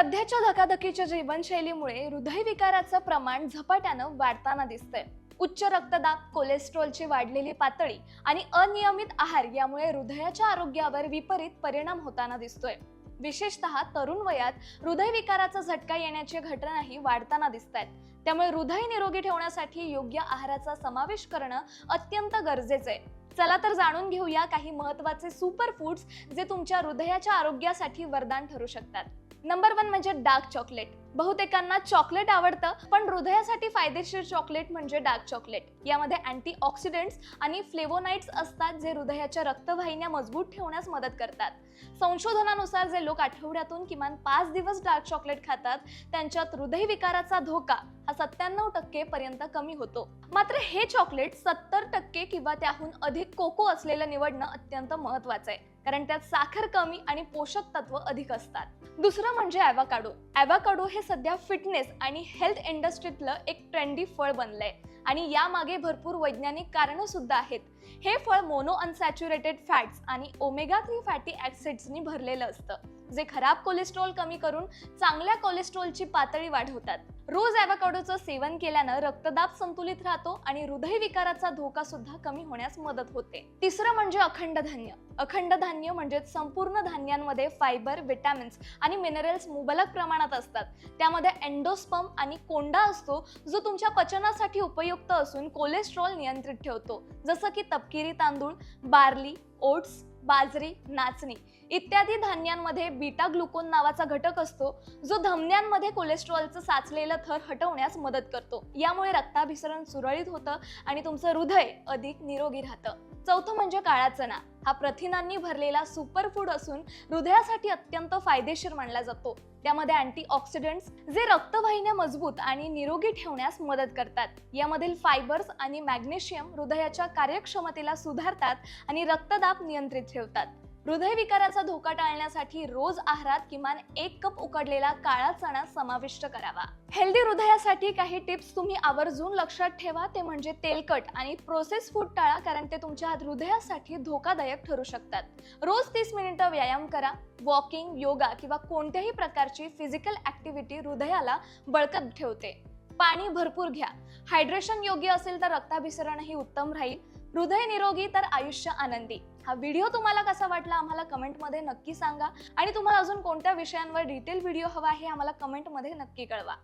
सध्याच्या धकाधकीच्या जीवनशैलीमुळे हृदयविकाराचं प्रमाण झपाट्यानं वाढताना दिसतंय. उच्च रक्तदाब कोलेस्ट्रॉलची वाढलेली पातळी आणि अनियमित आहार यामुळे हृदयाच्या आरोग्यावर विपरीत परिणाम होताना दिसतोय. विशेषतः तरुण वयात हृदयविकाराचा झटका येण्याची घटनाही वाढताना दिसत आहेत त्यामुळे हृदय निरोगी ठेवण्यासाठी योग्य आहाराचा समावेश करणं अत्यंत गरजेचं आहे चला तर जाणून घेऊया काही महत्त्वाचे सुपर फूड्स जे तुमच्या हृदयाच्या आरोग्यासाठी वरदान ठरू शकतात. नंबर वन म्हणजे डार्क चॉकलेट बहुतेकांना चॉकलेट आवडतं पण हृदयासाठी फायदेशीर चॉकलेट म्हणजे डार्क चॉकलेट यामध्ये अँटी ऑक्सिडेंट्स आणि फ्लेवोनाइट्स असतात जे हृदयाच्या रक्तवाहिन्या मजबूत ठेवण्यास मदत करतात. संशोधनानुसार जे लोक आठवड्यातून किमान पाच दिवस डार्क चॉकलेट खातात त्यांच्यात हृदयविकाराचा धोका हा सत्त्याण्णव टक्के पर्यंत कमी होतो. मात्र हे चॉकलेट सत्तर टक्के किंवा त्याहून अधिक कोको असलेलं निवडणं अत्यंत महत्वाचं आहे. कारण त्यात साखर कमी आणि पोषक तत्व अधिक असतात. दुसरं म्हणजे ॲव्हाकाडो ॲव्हाकाडो हे सध्या फिटनेस आणि हेल्थ इंडस्ट्रीतलं एक ट्रेंडी फळ बनलंय. आणि यामागे भरपूर वैज्ञानिक कारणं सुद्धा आहेत. हे फळ मोनो अनसॅच्युरेटेड फॅट्स आणि ओमेगा थ्री फॅटी ॲसिड्सनी भरलेलं असतं. जे खराब कोलेस्ट्रॉल कमी करून चांगल्या कोलेस्ट्रॉलची पातळी वाढवतात. रोज ॲव्हाकाडोचं सेवन केल्यानं रक्तदाब संतुलित राहतो आणि हृदयविकाराचा धोका सुद्धा कमी होण्यास मदत होते. तिसरं म्हणजे अखंड धान्य. अखंड धान्य म्हणजे संपूर्ण धान्यांमध्ये फायबर विटॅमिन्स आणि मिनरल्स मुबलक प्रमाणात असतात. त्यामध्ये एन्डोस्पम आणि कोंडा असतो जो तुमच्या पचनासाठी उपयुक्त असून कोलेस्ट्रॉल नियंत्रित ठेवतो. जसं की तपकिरी तांदूळ बार्ली ओट्स बाजरी नाचणी इत्यादी धान्यांमध्ये बीटा ग्लुकोन नावाचा घटक असतो जो धमन्यांमध्ये कोलेस्ट्रॉलचं साचलेलं थर हटवण्यास मदत करतो. यामुळे रक्ताभिसरण सुरळीत होतं आणि तुमचं हृदय अधिक निरोगी राहतं. चौथं म्हणजे काळा चणा हा प्रथिनांनी भरलेला सुपरफूड असून हृदयासाठी अत्यंत फायदेशीर मानला जातो. त्यामध्ये अँटी ऑक्सिडंट्स जे रक्तवाहिन्या मजबूत आणि निरोगी ठेवण्यास मदत करतात. यामधील फायबर्स आणि मॅग्नेशियम हृदयाच्या कार्यक्षमतेला सुधारतात आणि रक्तदाब नियंत्रित ठेवतात. हृदयविकाराचा धोका टाळण्यासाठी रोज आहारात किमान एक कप उकडलेला काळा चणा समाविष्ट करावा. हेल्दी हृदयासाठी काही टिप्स तुम्ही आवर्जून लक्षात ठेवा ते म्हणजे तेलकट आणि प्रोसेस फूड टाळा कारण ते तुमच्या हृदयासाठी धोकादायक ठरू शकतात. रोज तीस मिनिटं व्यायाम करा वॉकिंग योगा किंवा कोणत्याही प्रकारची फिजिकल ऍक्टिव्हिटी हृदयाला बळकट ठेवते. पाणी भरपूर घ्या. हायड्रेशन योग्य असेल तर रक्ताभिसरणही उत्तम राहील. हृदय निरोगी तर आयुष्य आनंदी. हा व्हिडिओ तुम्हाला कसा वाटला आम्हाला कमेंटमध्ये नक्की सांगा. आणि तुम्हाला अजून कोणत्या विषयांवर डिटेल व्हिडिओ हवा आहे आम्हाला कमेंटमध्ये नक्की कळवा.